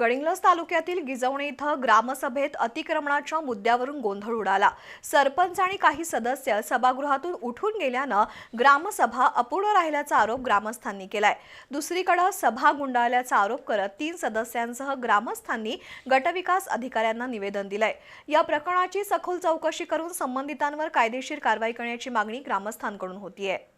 गडिंग्लज तालुक्यातील गिजवणे इथं ग्रामसभेत अतिक्रमणाच्या मुद्द्यावरून गोंधळ उडाला. सरपंच आणि काही सदस्य सभागृहातून उठून गेल्यानं ग्रामसभा अपूर्ण राहिल्याचा आरोप ग्रामस्थांनी केलाय. दुसरीकडे सभा गुंडाळल्याचा आरोप करत तीन सदस्यांसह ग्रामस्थांनी गटविकास अधिकाऱ्यांना निवेदन दिलंय. या प्रकरणाची सखोल चौकशी करून संबंधितांवर कायदेशीर कारवाई करण्याची मागणी ग्रामस्थांकडून होतीये.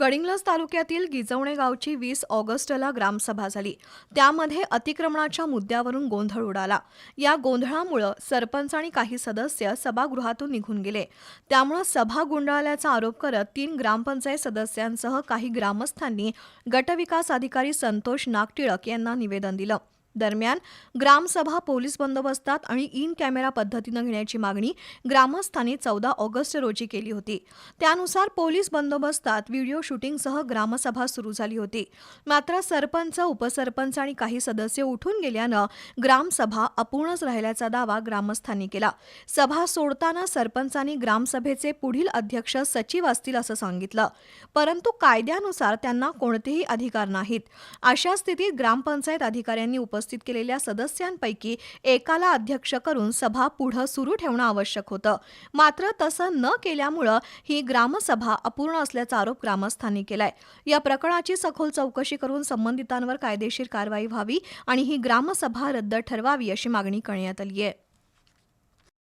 गडिंग्लज तालुक्यातील गिजवणे गावची वीस ऑगस्टला ग्रामसभा झाली. त्यामध्ये अतिक्रमणाच्या मुद्द्यावरून गोंधळ उडाला. या गोंधळामुळं सरपंच आणि काही सदस्य सभागृहातून निघून गेले. त्यामुळं सभा गुंडाळल्याचा आरोप करत तीन ग्रामपंचायत सदस्यांसह काही ग्रामस्थांनी गटविकास अधिकारी संतोष नागटिळक यांना निवेदन दिलं. दरम्यान ग्रामसभा पोलीस बंदोबस्तात आणि इन कॅमेरा पद्धतीनं घेण्याची मागणी ग्रामस्थांनी चौदा ऑगस्ट रोजी केली होती. त्यानुसार पोलीस बंदोबस्तात व्हिडिओ शूटिंगसह ग्रामसभा सुरू झाली होती. मात्र सरपंच उपसरपंच आणि काही सदस्य उठून गेल्यानं ग्रामसभा अपूर्णच राहिल्याचा दावा ग्रामस्थांनी केला. सभा सोडताना सरपंचांनी ग्रामसभेचे पुढील अध्यक्ष सचिव असतील असं सांगितलं. परंतु कायद्यानुसार त्यांना कोणतेही अधिकार नाहीत. अशा स्थितीत ग्रामपंचायत अधिकाऱ्यांनी उपस्थित केलेल्या सदस्यांपैकी एकाला अध्यक्ष करून सभा पुढं सुरू ठेवणं आवश्यक होतं. मात्र तसं न केल्यामुळं ही ग्रामसभा अपूर्ण असल्याचा आरोप ग्रामस्थांनी केलाय. या प्रकरणाची सखोल चौकशी करून संबंधितांवर कायदेशीर कारवाई व्हावी आणि ही ग्रामसभा रद्द ठरवावी अशी मागणी करण्यात आली आहे